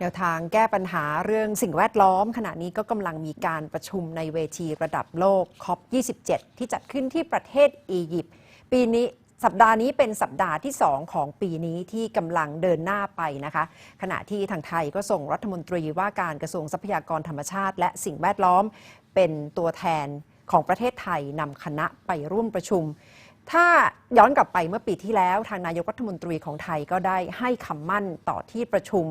แนวทางแก้ปัญหาเรื่องสิ่งแวดล้อม ขณะนี้ก็กำลังมีการประชุมในเวทีระดับโลก COP27 ที่จัดขึ้นที่ประเทศอียิปต์ปีนี้สัปดาห์นี้เป็นสัปดาห์ที่ 2 ของปีนี้ที่กำลังเดินหน้าไปนะคะ ขณะที่ทางไทยก็ส่งรัฐมนตรีว่าการกระทรวงทรัพยากรธรรมชาติ และสิ่งแวดล้อมเป็นตัวแทนของประเทศไทยนำคณะไปร่วมประชุม ถ้าย้อนกลับไปเมื่อปีที่แล้วทางนายกรัฐมนตรีของไทยก็ได้ให้คำมั่นต่อที่ประชุม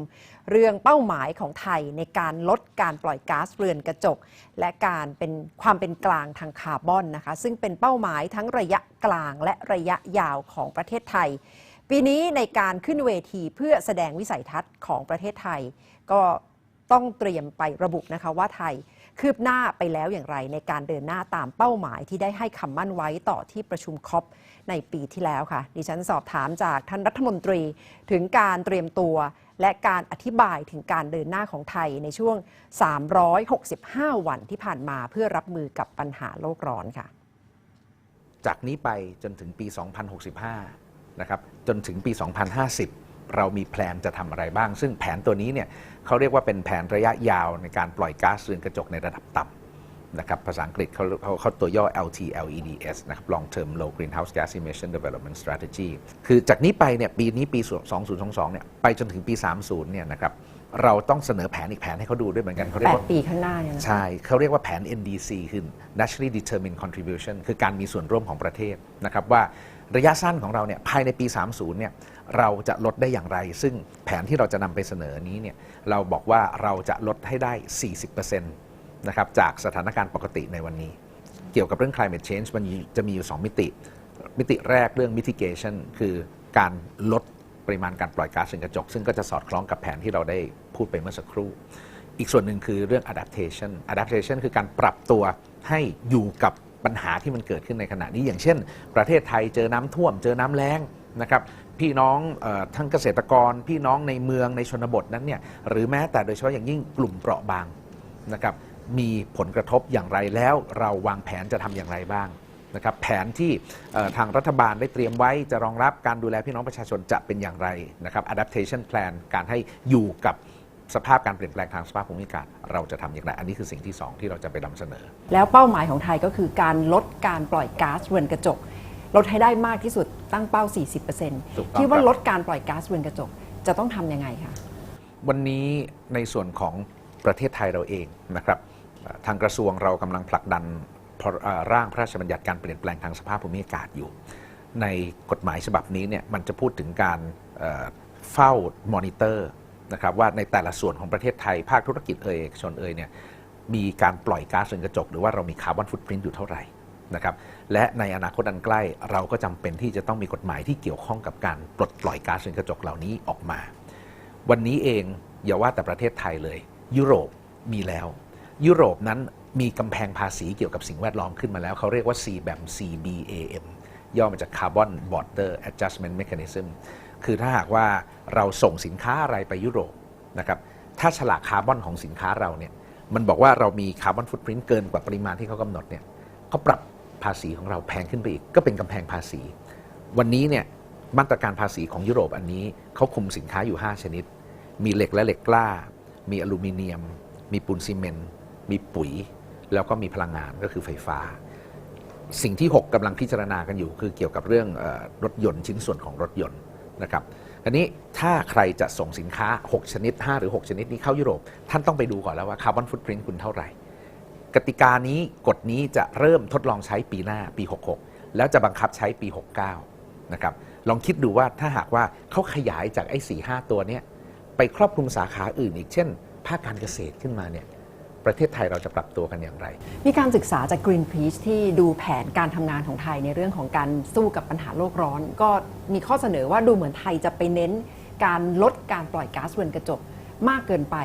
เรื่องเป้าหมายของไทยในการลดการปล่อยก๊าซเรือนกระจก และการเป็นความเป็นกลางทางคาร์บอนนะคะ ซึ่งเป็นเป้าหมายทั้งระยะกลางและระยะยาวของประเทศไทย ปีนี้ในการขึ้นเวทีเพื่อแสดงวิสัยทัศน์ของประเทศไทย ก็ต้องเตรียมไประบุนะคะว่าไทย คืบหน้าไปแล้วอย่างไรในการเดินหน้าตามเป้าหมายที่ได้ให้คำมั่นไว้ต่อที่ประชุมคอปในปีที่แล้วค่ะ ดิฉันสอบถามจากท่านรัฐมนตรีถึงการเตรียมตัว และการอธิบายถึงการเดินหน้าของไทยในช่วง 365 วันที่ผ่านมาเพื่อรับมือกับปัญหาโลกร้อนค่ะ จากนี้ไปจนถึงปี 2065 นะครับ จนถึงปี 2050 เรามีแผนจะทำอะไรบ้าง ซึ่งแผนตัวนี้เนี่ยเขาเรียกว่าเป็นแผนระยะยาวในการปล่อยก๊าซเรือนกระจกในระดับต่ำนะครับภาษาอังกฤษเขาเขาเขาตัวย่อ LTLEDS นะครับ Long Term Low Greenhouse Gas Emission Development Strategy คือจากนี้ไปเนี่ยปีนี้ปี 2022 เนี่ยไปจนถึงปี 30 เนี่ยนะครับเราต้องเสนอแผนอีกแผนให้เขาดูด้วยเหมือนกันเขาเรียกว่า8ปีข้างหน้าเนี่ยนะใช่เขาเรียกว่าแผน NDC คือ Nationally Determined Contribution คือการมีส่วนร่วมของประเทศนะครับว่า ระยะสั้นของเราเนี่ยภายในปี 30เนี่ยเราจะลดได้อย่างไร ซึ่งแผนที่เราจะนำไปเสนอนี้เนี่ยเราบอกว่าเราจะลดให้ได้ 40%นะครับจากสถานการณ์ปกติในวันนี้ เกี่ยวกับเรื่อง climate change มันจะมีอยู่ 2 มิติ มิติแรกเรื่อง mitigation คือการลดปริมาณการปล่อยก๊าซเรือนกระจก ซึ่งก็จะสอดคล้องกับแผนที่เราได้พูดไปเมื่อสักครู่ อีกส่วนหนึ่งคือเรื่อง adaptation adaptation คือการปรับตัวให้อยู่กับ ปัญหาที่มันเกิดขึ้นในขณะนี้อย่างเช่น ประเทศไทยเจอน้ำท่วม เจอน้ำแล้งนะครับพี่น้องทั้งเกษตรกร พี่น้องในเมืองในชนบทนั้นเนี่ยหรือแม้แต่โดยเฉพาะอย่างยิ่งกลุ่มเปราะบางนะครับมีผลกระทบอย่างไรแล้วเราวางแผนจะทำอย่างไรบ้างนะครับแผนที่ทางรัฐบาลได้เตรียมไว้จะรองรับการดูแลพี่น้องประชาชนจะเป็นอย่างไรนะครับ adaptation plan การให้อยู่กับ สภาพการเปลี่ยนแปลงทางสภาพภูมิอากาศเราจะทำอย่างไรอันนี้คือสิ่งที่สองที่เราจะไปนำเสนอ แล้วเป้าหมายของไทยก็คือการลดการปล่อยก๊าซเรือนกระจก ลดให้ได้มากที่สุดตั้งเป้าถูกต้อง40%คิดว่าครับลดการปล่อยก๊าซเรือนกระจกจะต้องทำยังไงคะวันนี้ในส่วนของประเทศไทยเราเองนะครับเอ่อทางกระทรวงเรากำลังผลักดันพรเอ่อร่างพระราชบัญญัติการเปลี่ยนแปลงทางสภาพภูมิอากาศอยู่ ในกฎหมายฉบับนี้เนี่ยมันจะพูดถึงการเอ่อเฝ้ามอนิเตอร์ นะครับว่าในแต่ละส่วนของประเทศไทย ภาคธุรกิจเอยเอกชนเอยเนี่ยมีการปล่อยก๊าซเรือนกระจก หรือว่าเรามีคาร์บอนฟุตปรินต์อยู่เท่าไหร่นะครับและในอนาคตอันใกล้เราก็จำเป็นที่จะต้องมีกฎหมายที่เกี่ยวข้องกับการปลดปล่อยก๊าซเรือนกระจกเหล่านี้ออกมา วันนี้เองอย่าว่าแต่ประเทศไทยเลย ยุโรปมีแล้ว ยุโรปนั้นมีกำแพงภาษีเกี่ยวกับสิ่งแวดล้อมขึ้นมาแล้ว เขาเรียกว่า CBAM CBAM ย่อมาจาก Carbon Border Adjustment Mechanism คือถ้าหากว่าเราส่งสินค้าอะไรไปยุโรปนะครับถ้าฉลากคาร์บอนของสินค้าเราเนี่ยมันบอกว่าเรามีคาร์บอนฟุตปรินต์เกินกว่าปริมาณที่เขากำหนดเนี่ยเขาปรับภาษีของเราแพงขึ้นไปอีก ก็เป็นกำแพงภาษี วันนี้เนี่ยมาตรการภาษีของยุโรปอันนี้เขาคุมสินค้าอยู่ 5 ชนิด มีเหล็กและเหล็กกล้า มีอลูมิเนียม มีปูนซีเมนต์มีปุ๋ย แล้วก็มีพลังงานก็คือไฟฟ้า สิ่งที่ 6กำลังพิจารณากันอยู่ คือเกี่ยวกับเรื่องออรถยนต์ชิ้นส่วนของรถยนต์ นะครับอันนี้ถ้าใครจะส่งสินค้า 6 ชนิด 5 หรือ 6 ชนิดนี้เข้ายุโรป ท่านต้องไปดูก่อนแล้วว่าคาร์บอนฟุตปรินต์คุณเท่าไหร่ กติกานี้กฎนี้จะเริ่มทดลองใช้ปีหน้าปี 66 แล้วจะบังคับใช้ปี 69 นะครับลองคิดดูว่าถ้าหากว่าเขาขยายจากไอ้4 5 ตัวเนี้ยไปครอบคลุมสาขาอื่นอีกเช่น ภาคการเกษตรขึ้นมาเนี่ย ประเทศไทยเราจะปรับตัวกันอย่างไร มีการศึกษาจาก Greenpeace ที่ดูแผนการทำงานของไทยในเรื่องของการสู้กับปัญหาโลกร้อน ก็มีข้อเสนอว่าดูเหมือนไทยจะไปเน้น การลดการปล่อยก๊าซเรือนกระจกมากเกินไป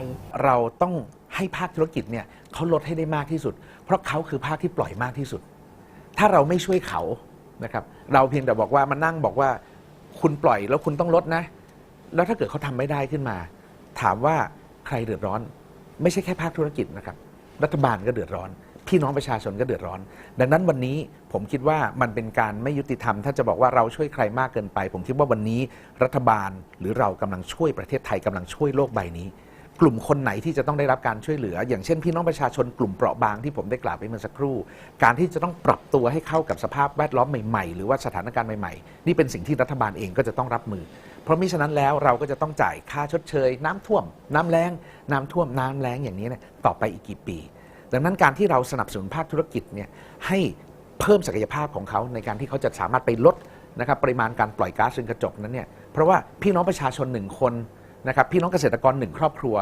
เราต้องให้ภาคธุรกิจเนี่ยเขาลดให้ได้มากที่สุด เพราะเขาคือภาคที่ปล่อยมากที่สุด ถ้าเราไม่ช่วยเขานะครับเราเพียงแต่บอกว่ามานั่งบอกว่าคุณปล่อยแล้วคุณต้องลดนะ แล้วถ้าเกิดเขาทำไม่ได้ขึ้นมา ถามว่าใครเดือดร้อน ไม่ใช่แค่ภาคธุรกิจนะครับ รัฐบาลก็เดือดร้อน พี่น้องประชาชนก็เดือดร้อน ดังนั้นวันนี้ผมคิดว่ามันเป็นการไม่ยุติธรรม ถ้าจะบอกว่าเราช่วยใครมากเกินไป ผมคิดว่าวันนี้รัฐบาลหรือเรากำลังช่วยประเทศไทยกำลังช่วยโลกใบนี้ กลุ่มคนไหนที่จะต้องได้รับการช่วยเหลือ อย่างเช่นพี่น้องประชาชนกลุ่มเปราะบางที่ผมได้กล่าวไปเมื่อสักครู่ การที่จะต้องปรับตัวให้เข้ากับสภาพแวดล้อมใหม่ๆ หรือว่าสถานการณ์ใหม่ๆ นี่เป็นสิ่งที่รัฐบาลเองก็จะต้องรับมือ เพราะมิฉะนั้นแล้วเราก็จะต้องจ่ายค่าชดเชย น้ำท่วม น้ำแรงน้ำท่วมน้ำแรงอย่างนี้เนี่ยต่อไปอีกกี่ปี ดังนั้นการที่เราสนับสนุนภาคธุรกิจเนี่ยให้เพิ่มศักยภาพของเขาในการที่เขาจะสามารถไปลดนะครับปริมาณการปล่อยก๊าซเรือนกระจกนั้นเนี่ยเพราะว่าพี่น้องประชาชนหนึ่งคน นะครับพี่น้องเกษตรกรหนึ่งครอบครัว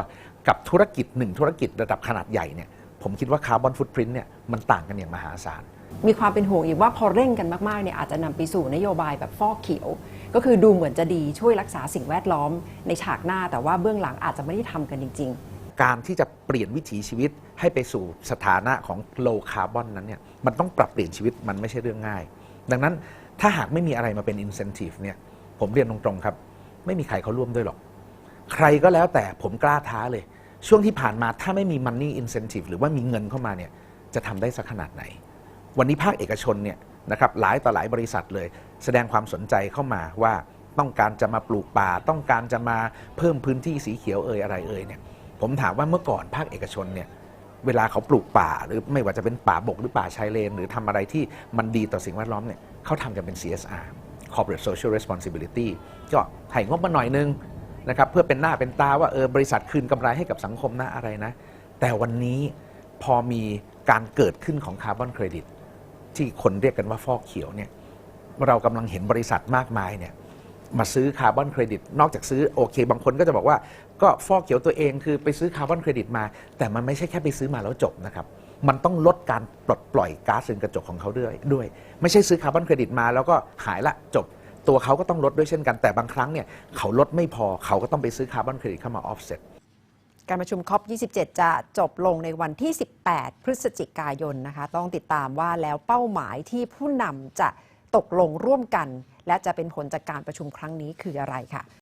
กับธุรกิจหนึ่งธุรกิจระดับขนาดใหญ่เนี่ยผมคิดว่าคาร์บอนฟุตพริ้นเนี่ยมันต่างกันอย่างมหาศาลมีความเป็นห่วงอีกว่าพอเร่งกันมากๆเนี่ยอาจจะนำไปสู่นโยบายแบบฟอกเขียว ก็คือดูเหมือนจะดีช่วยรักษาสิ่งแวดล้อมในฉากหน้าแต่ว่าเบื้องหลังอาจจะไม่ได้ทำกันจริง ๆ การที่จะเปลี่ยนวิถีชีวิตให้ไปสู่สถานะของ low carbon นั้นเนี่ยมันต้องปรับเปลี่ยนชีวิตมันไม่ใช่เรื่องง่าย ดังนั้นถ้าหากไม่มีอะไรมาเป็น incentive เนี่ยผมเรียนตรงๆครับ ไม่มีใครเขาร่วมด้วยหรอก ใครก็แล้วแต่ผมกล้าท้าเลย ช่วงที่ผ่านมาถ้าไม่มี money incentive หรือว่ามีเงินเข้ามาเนี่ยจะทำได้สักขนาดไหน วันนี้ภาคเอกชนเนี่ยนะครับหลายต่อหลายบริษัทเลย แสดงความสนใจเข้ามาว่าต้องการจะมาปลูกป่า ต้องการจะมาเพิ่มพื้นที่สีเขียวเอ่ยอะไรเอ่ยเนี่ยผมถามว่าเมื่อก่อนภาคเอกชนเนี่ยเวลาเขาปลูกป่าหรือไม่ว่าจะเป็นป่าบกหรือป่าชายเลน หรือทำอะไรที่มันดีต่อสิ่งแวดล้อมเนี่ยเขาทำกันเป็น CSR Corporate Social Responsibility ก็ให้งบมาหน่อยนึง นะครับเพื่อเป็นหน้าเป็นตาว่าเออบริษัทคืนกำไรให้กับสังคมนะอะไรนะ แต่วันนี้พอมีการเกิดขึ้นของคาร์บอนเครดิตที่คนเรียกกันว่าฟอกเขียวเนี่ยเรากำลังเห็นบริษัทมากมายเนี่ยมาซื้อคาร์บอนเครดิตนอกจากซื้อโอเค บางคนก็จะบอกว่าก็ฟอกเขียวตัวเองคือไปซื้อคาร์บอนเครดิตมา แต่มันไม่ใช่แค่ไปซื้อมาแล้วจบนะครับมันต้องลดการปลดปล่อยก๊าซเรือนกระจกของเขาด้วยด้วย ไม่ใช่ซื้อคาร์บอนเครดิตมาแล้วก็หายละจบ ตัวเขาก็ต้องลดด้วยเช่นกันแต่บางครั้งเนี่ยเขาลดไม่พอเขาก็ต้องไปซื้อคาร์บอนเครดิตเข้ามาออฟเซ็ตการประชุมคอป27 จะจบลงในวันที่ 18 พฤศจิกายนนะคะ ต้องติดตามว่าแล้วเป้าหมายที่ผู้นำจะตกลงร่วมกัน และจะเป็นผลจากการประชุมครั้งนี้คืออะไรค่ะ